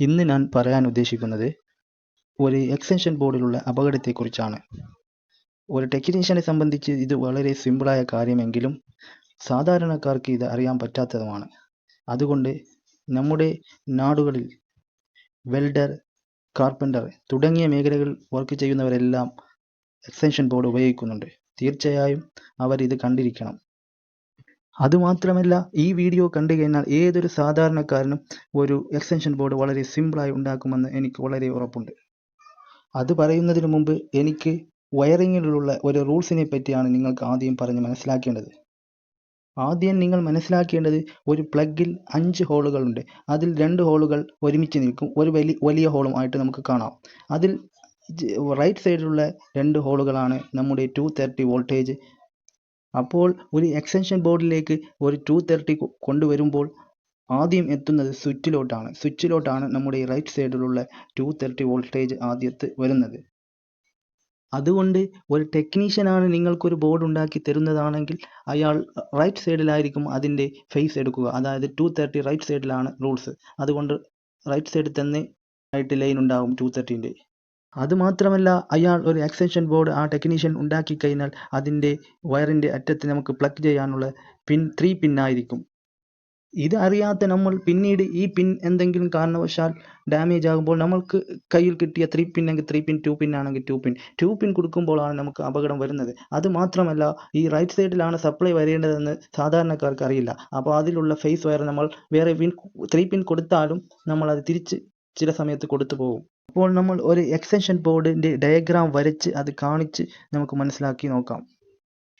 ഇന്ന് ഞാൻ പറയാൻ ഉദ്ദേശിക്കുന്നത് ഒരു എക്സ്റ്റൻഷൻ ബോർഡിലുള്ള അപകടത്തെക്കുറിച്ചാണ്. ഒരു ടെക്നീഷ്യനെ സംബന്ധിച്ച് ഇത് വളരെ സിമ്പിളായ കാര്യമെങ്കിലും സാധാരണക്കാർക്ക് ഇത് അറിയാൻ പറ്റാത്തതുമാണ്. അതുകൊണ്ട് നമ്മുടെ നാടുകളിൽ വെൽഡർ കാർപ്പന്റർ തുടങ്ങിയ മേഖലകളിൽ വർക്ക് ചെയ്യുന്നവരെല്ലാം എക്സ്റ്റൻഷൻ ബോർഡ് ഉപയോഗിക്കുന്നുണ്ട്. തീർച്ചയായും അവർ ഇത് കണ്ടിരിക്കണം. അതുമാത്രമല്ല ഈ വീഡിയോ കണ്ടു കഴിഞ്ഞാൽ ഏതൊരു സാധാരണക്കാരനും ഒരു എക്സ്റ്റൻഷൻ ബോർഡ് വളരെ സിമ്പിളായി ഉണ്ടാക്കുമെന്ന് എനിക്ക് വളരെ ഉറപ്പുണ്ട്. അത് പറയുന്നതിന് മുമ്പ് എനിക്ക് വയറിങ്ങിലുള്ള ഒരു റൂൾസിനെ പറ്റിയാണ് നിങ്ങൾക്ക് ആദ്യം പറഞ്ഞ് മനസ്സിലാക്കേണ്ടത്. ആദ്യം നിങ്ങൾ മനസ്സിലാക്കേണ്ടത് ഒരു പ്ലഗിൽ അഞ്ച് ഹോളുകളുണ്ട് അതിൽ രണ്ട് ഹോളുകൾ ഒരുമിച്ച് നിൽക്കും. ഒരു വലിയ വലിയ ഹോളും ആയിട്ട് നമുക്ക് കാണാം. അതിൽ റൈറ്റ് സൈഡിലുള്ള രണ്ട് ഹോളുകളാണ് നമ്മുടെ ടു തേർട്ടി വോൾട്ടേജ് അപ്പോൾ ഒരു എക്സ്റ്റൻഷൻ ബോർഡിലേക്ക് ഒരു ടു തേർട്ടി കൊണ്ടുവരുമ്പോൾ ആദ്യം എത്തുന്നത് സ്വിച്ചിലോട്ടാണ്. സ്വിച്ചിലോട്ടാണ് നമ്മുടെ റൈറ്റ് സൈഡിലുള്ള ടു തേർട്ടി വോൾട്ടേജ് ആദ്യത്ത് വരുന്നത്. അതുകൊണ്ട് ഒരു ടെക്നീഷ്യനാണ് നിങ്ങൾക്കൊരു ബോർഡ് ഉണ്ടാക്കി തരുന്നതാണെങ്കിൽ അയാൾ റൈറ്റ് സൈഡിലായിരിക്കും അതിന്റെ ഫേസ് എടുക്കുക. അതായത് ടു തേർട്ടി റൈറ്റ് സൈഡിലാണ് റൂൾസ് അതുകൊണ്ട് റൈറ്റ് സൈഡിൽ തന്നെ റൈറ്റ് ലൈൻ ഉണ്ടാകും ടു തേർട്ടീന്റെ അതുമാത്രമല്ല അയാൾ ഒരു എക്സ്റ്റൻഷൻ ബോർഡ് ആ ടെക്നീഷ്യൻ ഉണ്ടാക്കി കഴിഞ്ഞാൽ അതിന്റെ വയറിന്റെ അറ്റത്ത് നമുക്ക് പ്ലഗ് ചെയ്യാനുള്ള പിൻ ത്രീ പിന്നായിരിക്കും ഇത് അറിയാത്ത നമ്മൾ പിന്നീട് ഈ പിൻ എന്തെങ്കിലും കാരണവശാൽ ഡാമേജ് ആകുമ്പോൾ നമ്മൾക്ക് കയ്യിൽ കിട്ടിയ ത്രീ പിൻ എങ്കിൽ ത്രീ പിൻ ടു പിൻ ആണെങ്കിൽ ടു പിൻ ടു പിൻ കൊടുക്കുമ്പോഴാണ് നമുക്ക് അപകടം വരുന്നത്. അത് മാത്രമല്ല ഈ റൈറ്റ് സൈഡിലാണ് സപ്ലൈ വരേണ്ടതെന്ന് സാധാരണക്കാർക്ക് അറിയില്ല. അപ്പോൾ അതിലുള്ള ഫേസ് വയർ നമ്മൾ വേറെ പിൻ ത്രീ പിൻ കൊടുത്താലും നമ്മൾ അത് തിരിച്ച് ചില സമയത്ത് കൊടുത്തു പോകും. അപ്പോൾ നമ്മൾ ഒരു എക്സ്റ്റൻഷൻ ബോർഡിന്റെ ഡയഗ്രാം വരച്ച് അത് കാണിച്ച് നമുക്ക് മനസ്സിലാക്കി നോക്കാം.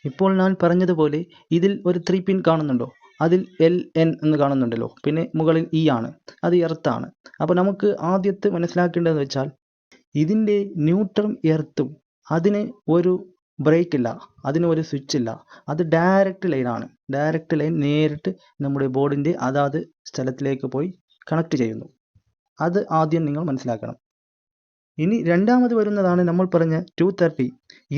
ഇപ്പോൾ ഞാൻ പറഞ്ഞതുപോലെ ഇതിൽ ഒരു ത്രീ പിൻ കാണുന്നുണ്ടോ? അതിൽ എൽ എൻ എന്ന് കാണുന്നുണ്ടല്ലോ. പിന്നെ മുകളിൽ ഇ ആണ്. അത് എർത്താണ് അപ്പോൾ നമുക്ക് ആദ്യത്തെ മനസ്സിലാക്കേണ്ടതെന്ന് വെച്ചാൽ ഇതിന്റെ ന്യൂട്രൽ എർത്തും അതിന് ഒരു ബ്രേക്ക് ഇല്ല. അതിന് ഒരു സ്വിച്ച് ഇല്ല. അത് ഡയറക്റ്റ് ലൈനാണ് ഡയറക്റ്റ് ലൈൻ നേരിട്ട് നമ്മുടെ ബോർഡിന്റെ അതാത് സ്ഥലത്തിലേക്ക് പോയി കണക്ട് ചെയ്യുന്നു. അത് ആദ്യം നിങ്ങൾ മനസ്സിലാക്കണം. ഇനി രണ്ടാമത് വരുന്നതാണ് നമ്മൾ പറഞ്ഞ ടു തേർട്ടി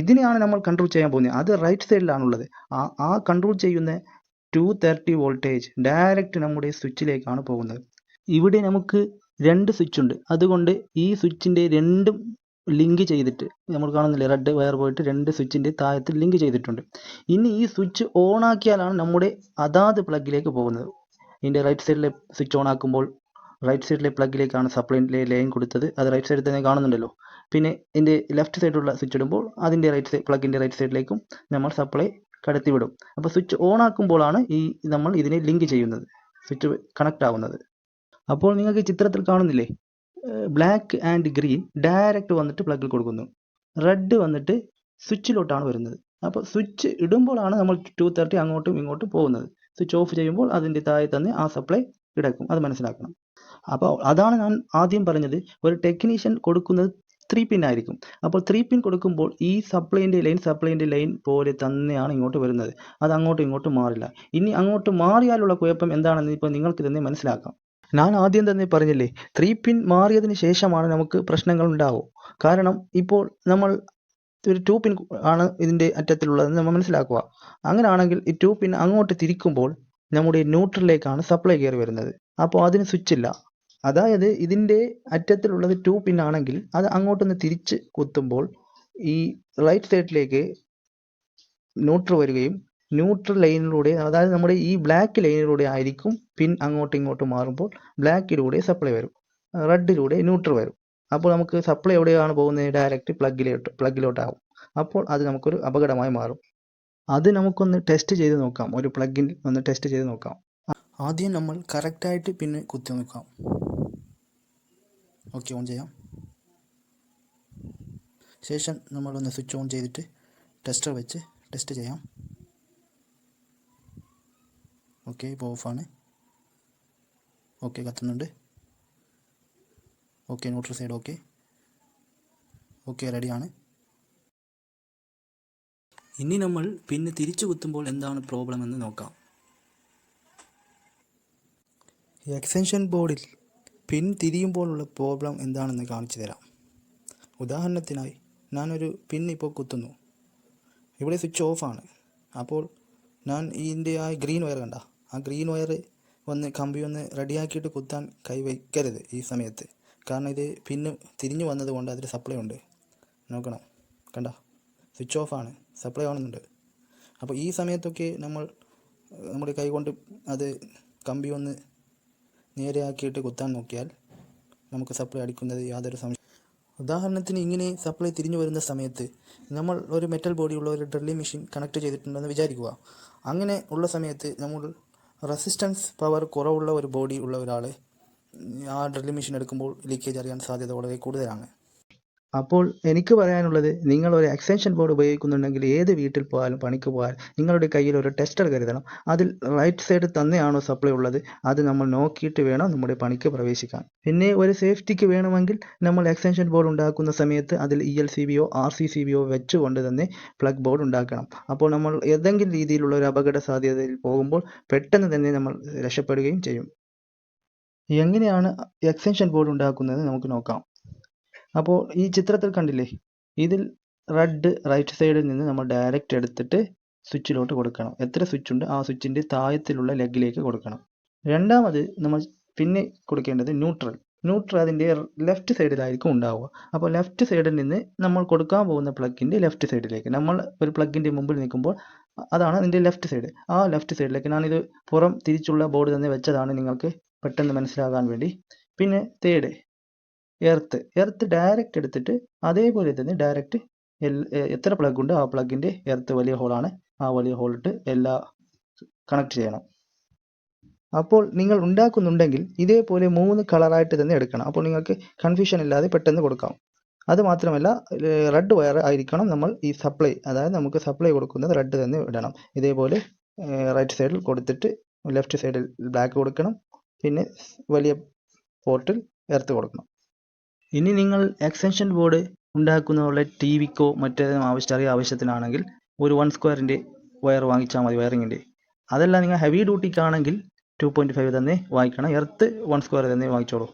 ഇതിനെയാണ് നമ്മൾ കൺട്രോൾ ചെയ്യാൻ പോകുന്നത്. അത് റൈറ്റ് സൈഡിലാണുള്ളത് ആ ആ കൺട്രോൾ ചെയ്യുന്ന ടു തേർട്ടി വോൾട്ടേജ് ഡയറക്റ്റ് നമ്മുടെ സ്വിച്ചിലേക്കാണ് പോകുന്നത്. ഇവിടെ നമുക്ക് രണ്ട് സ്വിച്ച് ഉണ്ട്. അതുകൊണ്ട് ഈ സ്വിച്ചിന്റെ രണ്ടും ലിങ്ക് ചെയ്തിട്ട് നമ്മൾ കാണുന്നില്ലേ റെഡ് വയർ പോയിട്ട് രണ്ട് സ്വിച്ചിന്റെ താഴത്ത് ലിങ്ക് ചെയ്തിട്ടുണ്ട്. ഇനി ഈ സ്വിച്ച് ഓൺ ആക്കിയാലാണ് നമ്മുടെ അതാത് പ്ലഗിലേക്ക് പോകുന്നത്. ഇതിന്റെ റൈറ്റ് സൈഡിലെ സ്വിച്ച് ഓൺ ആക്കുമ്പോൾ റൈറ്റ് സൈഡിലെ പ്ലഗിലേക്കാണ് സപ്ലൈന്റെ ലൈൻ കൊടുത്തത്. അത് റൈറ്റ് സൈഡിൽ തന്നെ കാണുന്നുണ്ടല്ലോ. പിന്നെ ഇതിന്റെ ലെഫ്റ്റ് സൈഡിലുള്ള സ്വിച്ച് ഇടുമ്പോൾ അതിന്റെ റൈറ്റ് സൈഡ് പ്ലഗിന്റെ റൈറ്റ് സൈഡിലേക്കും നമ്മൾ സപ്ലൈ കടത്തിവിടും അപ്പോൾ സ്വിച്ച് ഓൺ ആക്കുമ്പോഴാണ് ഈ നമ്മൾ ഇതിനെ ലിങ്ക് ചെയ്യുന്നത്. സ്വിച്ച് കണക്റ്റ് ആവുന്നത്. അപ്പോൾ നിങ്ങൾക്ക് ചിത്രത്തിൽ കാണുന്നില്ലേ? ബ്ലാക്ക് ആൻഡ് ഗ്രീൻ ഡയറക്റ്റ് വന്നിട്ട് പ്ലഗിൽ കൊടുക്കുന്നു. റെഡ് വന്നിട്ട് സ്വിച്ചിലോട്ടാണ് വരുന്നത്. അപ്പോൾ സ്വിച്ച് ഇടുമ്പോഴാണ് നമ്മൾ ടു തേർട്ടി അങ്ങോട്ടും ഇങ്ങോട്ടും പോകുന്നത്. സ്വിച്ച് ഓഫ് ചെയ്യുമ്പോൾ അതിന്റെ താഴെ തന്നെ ആ സപ്ലൈ കിടക്കും. അത് മനസ്സിലാക്കണം. അപ്പോൾ അതാണ് ഞാൻ ആദ്യം പറഞ്ഞത്. ഒരു ടെക്നീഷ്യൻ കൊടുക്കുന്നത് ത്രീ പിൻ ആയിരിക്കും. അപ്പോൾ ത്രീ പിൻ കൊടുക്കുമ്പോൾ ഈ സപ്ലൈന്റെ ലൈൻ സപ്ലൈന്റെ ലൈൻ പോലെ തന്നെയാണ് ഇങ്ങോട്ട് വരുന്നത്. അത് അങ്ങോട്ടും ഇങ്ങോട്ടും മാറില്ല. ഇനി അങ്ങോട്ട് മാറിയാലുള്ള കുഴപ്പം എന്താണെന്ന് ഇപ്പോൾ നിങ്ങൾക്ക് തന്നെ മനസ്സിലാക്കാം. ഞാൻ ആദ്യം തന്നെ പറഞ്ഞില്ലേ ത്രീ പിൻ മാറിയതിന് ശേഷമാണ് നമുക്ക് പ്രശ്നങ്ങൾ ഉണ്ടാവും. കാരണം ഇപ്പോൾ നമ്മൾ ഒരു ടു പിൻ ആണ് ഇതിന്റെ അറ്റത്തിലുള്ളതെന്ന് നമ്മൾ മനസ്സിലാക്കുക. അങ്ങനെയാണെങ്കിൽ ഈ ടു പിൻ അങ്ങോട്ട് തിരിക്കുമ്പോൾ നമ്മുടെ ന്യൂട്രലിലേക്കാണ് സപ്ലൈ കയറി വരുന്നത്. അപ്പോൾ അതിന് സ്വിച്ച് ഇല്ല. അതായത് ഇതിന്റെ അറ്റത്തിലുള്ളത് ടു പിൻ ആണെങ്കിൽ അത് അങ്ങോട്ടൊന്ന് തിരിച്ച് കുത്തുമ്പോൾ ഈ റൈറ്റ് സൈഡിലേക്ക് ന്യൂട്രൽ വരികയും ന്യൂട്രൽ ലൈനിലൂടെ അതായത് നമ്മുടെ ഈ ബ്ലാക്ക് ലൈനിലൂടെ ആയിരിക്കും പിൻ അങ്ങോട്ടും ഇങ്ങോട്ടും മാറുമ്പോൾ ബ്ലാക്കിലൂടെ സപ്ലൈ വരും. റെഡിലൂടെ ന്യൂട്രൽ വരും. അപ്പോൾ നമുക്ക് സപ്ലൈ എവിടെയാണ് പോകുന്നത്? ഡയറക്റ്റ് പ്ലഗിലോട്ട് പ്ലഗിലോട്ടാവും അപ്പോൾ അത് നമുക്കൊരു അപകടമായി മാറും. അത് നമുക്കൊന്ന് ടെസ്റ്റ് ചെയ്ത് നോക്കാം. ഒരു പ്ലഗിൻ ഒന്ന് ടെസ്റ്റ് ചെയ്ത് നോക്കാം. ആദ്യം നമ്മൾ കറക്റ്റായിട്ട് പിന്നെ കുത്തി നോക്കാം. ഓക്കെ ഓൺ ചെയ്യാം. ശേഷം നമ്മളൊന്ന് സ്വിച്ച് ഓൺ ചെയ്തിട്ട് ടെസ്റ്റർ വെച്ച് ടെസ്റ്റ് ചെയ്യാം. ഓക്കെ ഇപ്പോൾ ഓഫാണ് okay കത്തുന്നുണ്ട്. Okay neutral side okay okay റെഡിയാണ് ഇനി നമ്മൾ പിന്നെ തിരിച്ചു കുത്തുമ്പോൾ എന്താണ് പ്രോബ്ലം എന്ന് നോക്കാം. എക്സ്റ്റൻഷൻ ബോർഡിൽ പിൻ തിരിയുമ്പോഴുള്ള പ്രോബ്ലം എന്താണെന്ന് കാണിച്ചു തരാം. ഉദാഹരണത്തിനായി ഞാനൊരു പിൻ ഇപ്പോൾ കുത്തുന്നു. ഇവിടെ സ്വിച്ച് ഓഫാണ് അപ്പോൾ ഞാൻ ഇതിന്റെ ആ ഗ്രീൻ വയർ കണ്ട. ആ ഗ്രീൻ വയർ ഒന്ന് കമ്പി ഒന്ന് റെഡിയാക്കിയിട്ട് കുത്താൻ കൈവയ്ക്കരുത് ഈ സമയത്ത്. കാരണം ഇത് പിന്നെ തിരിഞ്ഞു വന്നത് കൊണ്ട് അതിൽ സപ്ലൈ ഉണ്ട്. നോക്കണം. കണ്ട? സ്വിച്ച് ഓഫാണ് സപ്ലൈ ആവുന്നുണ്ട്. അപ്പോൾ ഈ സമയത്തൊക്കെ നമ്മൾ നമ്മുടെ കൈ കൊണ്ട് അത് കമ്പി ഒന്ന് നേരെയാക്കിയിട്ട് കുത്താൻ നോക്കിയാൽ നമുക്ക് സപ്ലൈ അടിക്കുന്നത് യാതൊരു സംശയം ഉദാഹരണത്തിന് ഇങ്ങനെ സപ്ലൈ തിരിഞ്ഞു വരുന്ന സമയത്ത് നമ്മൾ ഒരു മെറ്റൽ ബോഡിയുള്ള ഒരു ഡ്രില്ലിംഗ് മെഷീൻ കണക്ട് ചെയ്തിട്ടുണ്ടെന്ന് വിചാരിക്കുക. അങ്ങനെ ഉള്ള സമയത്ത് നമ്മൾ റെസിസ്റ്റൻസ് പവർ കുറവുള്ള ഒരു ബോഡി ഉള്ള ഒരാളെ ആ ഡ്രില്ലിംഗ് മെഷീൻ എടുക്കുമ്പോൾ ലീക്കേജ് അറിയാൻ സാധ്യത വളരെ കൂടുതലാണ്. അപ്പോൾ എനിക്ക് പറയാനുള്ളത് നിങ്ങൾ ഒരു എക്സ്റ്റൻഷൻ ബോർഡ് ഉപയോഗിക്കുന്നുണ്ടെങ്കിൽ ഏത് വീട്ടിൽ പോയാലും പണിക്ക് പോയാലും നിങ്ങളുടെ കയ്യിൽ ഒരു ടെസ്റ്റർ കരുതണം. അതിൽ റൈറ്റ് സൈഡ് തന്നെയാണോ സപ്ലൈ ഉള്ളത്? അത് നമ്മൾ നോക്കിയിട്ട് വേണം നമ്മുടെ പണിക്ക് പ്രവേശിക്കാൻ. പിന്നെ ഒരു സേഫ്റ്റിക്ക് വേണമെങ്കിൽ നമ്മൾ എക്സ്റ്റൻഷൻ ബോർഡ് ഉണ്ടാക്കുന്ന സമയത്ത് അതിൽ ഇ എൽ സി ബിയോ ആർ സി സി ബിയോ വെച്ചുകൊണ്ട് തന്നെ പ്ലഗ് ബോർഡ് ഉണ്ടാക്കണം. അപ്പോൾ നമ്മൾ ഏതെങ്കിലും രീതിയിലുള്ള ഒരു അപകട സാധ്യതയിൽ പോകുമ്പോൾ പെട്ടെന്ന് തന്നെ നമ്മൾ രക്ഷപ്പെടുകയും ചെയ്യും. എങ്ങനെയാണ് എക്സ്റ്റൻഷൻ ബോർഡ് ഉണ്ടാക്കുന്നത്? നമുക്ക് നോക്കാം. അപ്പോൾ ഈ ചിത്രത്തിൽ കണ്ടില്ലേ? ഇതിൽ റെഡ് റൈറ്റ് സൈഡിൽ നിന്ന് നമ്മൾ ഡയറക്റ്റ് എടുത്തിട്ട് സ്വിച്ചിലോട്ട് കൊടുക്കണം. എത്ര സ്വിച്ച് ഉണ്ട്? ആ സ്വിച്ചിന്റെ താഴത്തിലുള്ള ലെഗിലേക്ക് കൊടുക്കണം. രണ്ടാമത് നമ്മൾ പിന്നെ കൊടുക്കേണ്ടത് ന്യൂട്രൽ ന്യൂട്രൽ അതിന്റെ ലെഫ്റ്റ് സൈഡിലായിരിക്കും ഉണ്ടാവുക. അപ്പോൾ ലെഫ്റ്റ് സൈഡിൽ നിന്ന് നമ്മൾ കൊടുക്കാൻ പോകുന്ന പ്ലഗിന്റെ ലെഫ്റ്റ് സൈഡിലേക്ക് നമ്മൾ ഒരു പ്ലഗിന്റെ മുമ്പിൽ നിൽക്കുമ്പോൾ അതാണ് അതിന്റെ ലെഫ്റ്റ് സൈഡ് ആ ലെഫ്റ്റ് സൈഡിലേക്ക് ഞാനിത് പുറം തിരിച്ചുള്ള ബോർഡ് തന്നെ വെച്ചതാണ് നിങ്ങൾക്ക് പെട്ടെന്ന് മനസ്സിലാകാൻ വേണ്ടി. പിന്നെ തേർഡ് എർത്ത് എർത്ത് ഡയറക്റ്റ് എടുത്തിട്ട് അതേപോലെ തന്നെ ഡയറക്റ്റ് എത്ര പ്ലഗ് ഉണ്ട്? ആ പ്ലഗിന്റെ എർത്ത് വലിയ ഹോളാണ് ആ വലിയ ഹോളിട്ട് എല്ലാ കണക്ട് ചെയ്യണം. അപ്പോൾ നിങ്ങൾ ഉണ്ടാക്കുന്നുണ്ടെങ്കിൽ ഇതേപോലെ മൂന്ന് കളറായിട്ട് തന്നെ എടുക്കണം. അപ്പോൾ നിങ്ങൾക്ക് കൺഫ്യൂഷൻ ഇല്ലാതെ പെട്ടെന്ന് കൊടുക്കാം. അത് മാത്രമല്ല റെഡ് വയർ ആയിരിക്കണം നമ്മൾ ഈ സപ്ലൈ അതായത് നമുക്ക് സപ്ലൈ കൊടുക്കുന്നത് റെഡ് തന്നെ ഇടണം. ഇതേപോലെ റൈറ്റ് സൈഡിൽ കൊടുത്തിട്ട് ലെഫ്റ്റ് സൈഡിൽ ബ്ലാക്ക് കൊടുക്കണം. പിന്നെ വലിയ പോർട്ടിൽ എർത്ത് കൊടുക്കണം. ഇനി നിങ്ങൾ എക്സ്റ്റൻഷൻ ബോർഡ് ഉണ്ടാക്കുന്നവരുടെ ടി വിക്കോ മറ്റേതെങ്കിലും ആവശ്യം ചെറിയ ആവശ്യത്തിനാണെങ്കിൽ ഒരു വൺ സ്ക്വയറിന്റെ വയർ വാങ്ങിച്ചാൽ മതി വയറിങ്ങിന്റെ അതല്ല നിങ്ങൾ ഹെവി ഡ്യൂട്ടിക്കാണെങ്കിൽ ടു പോയിന്റ് ഫൈവ് തന്നെ വാങ്ങിക്കണം. എർത്ത് വൺ സ്ക്വയർ തന്നെ വാങ്ങിച്ചോളൂ.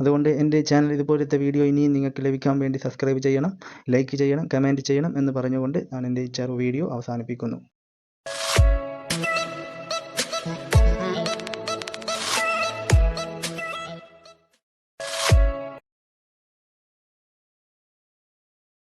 അതുകൊണ്ട് എന്റെ ചാനൽ ഇതുപോലത്തെ വീഡിയോ ഇനിയും നിങ്ങൾക്ക് ലഭിക്കാൻ വേണ്ടി സബ്സ്ക്രൈബ് ചെയ്യണം ലൈക്ക് ചെയ്യണം കമന്റ് ചെയ്യണം എന്ന് പറഞ്ഞുകൊണ്ട് ഞാൻ എന്റെ ഈ ചെറു വീഡിയോ അവസാനിപ്പിക്കുന്നു.